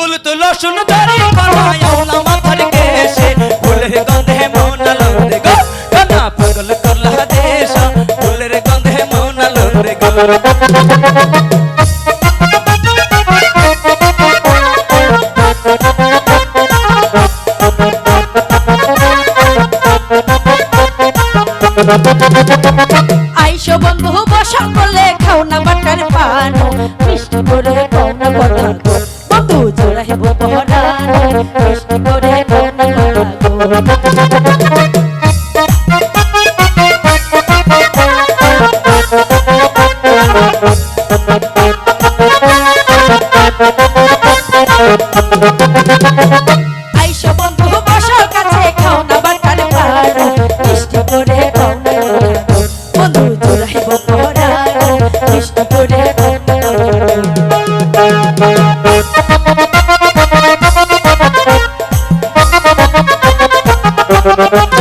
ফুল তুলো সুন্দরী কনায় ওলা মাথার কেশে। ফুলের গন্ধে মন আলোরে গো। কানা পাগল করলা দেশ। ফুলের গন্ধে মন আলোরে গো। আইসো বন্ধু বসা করলে খাও না বাটার পান। মিষ্টি করে খাও না কথা গো। পহরান মিষ্টি করে খাও না কথা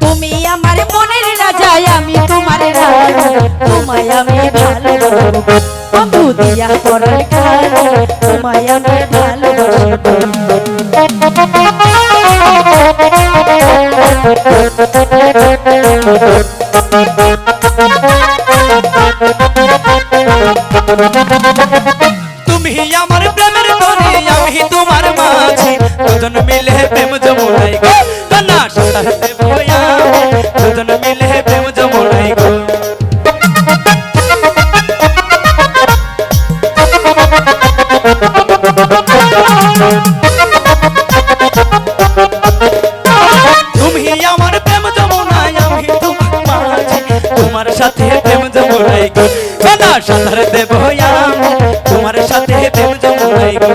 তুমি আমার মনের রাজা আমি তোমার রানী। তোমায় আমি ভালোবাসি। বন্ধু দিয়া করার খানি তোমায় আমি ভালোবাসি। তুমি আমার প্রেমের তরি আমি তোমার মাঝি। দুজন মিলে প্রেম জমুনাই গো। কন্যা দেব আমি, দুজন মিলে প্রেম জমুনাই গো। তুমি আমার প্রেম যমুনাই আমি তোমার মাঝি তোমার সাথে প্রেম যমুনাই গো। কন্যা সাঁতার গো।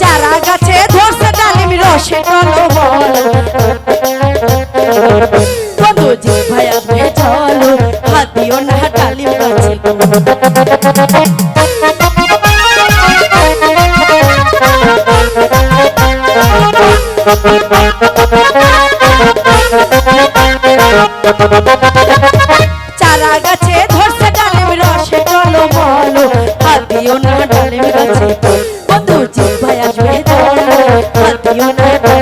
চারা গাছে ধরছে ডালিম রসে টলো বন্ধু জি ভাই, চলো হাতিও না ডালিম গাছে চারা হাতিও না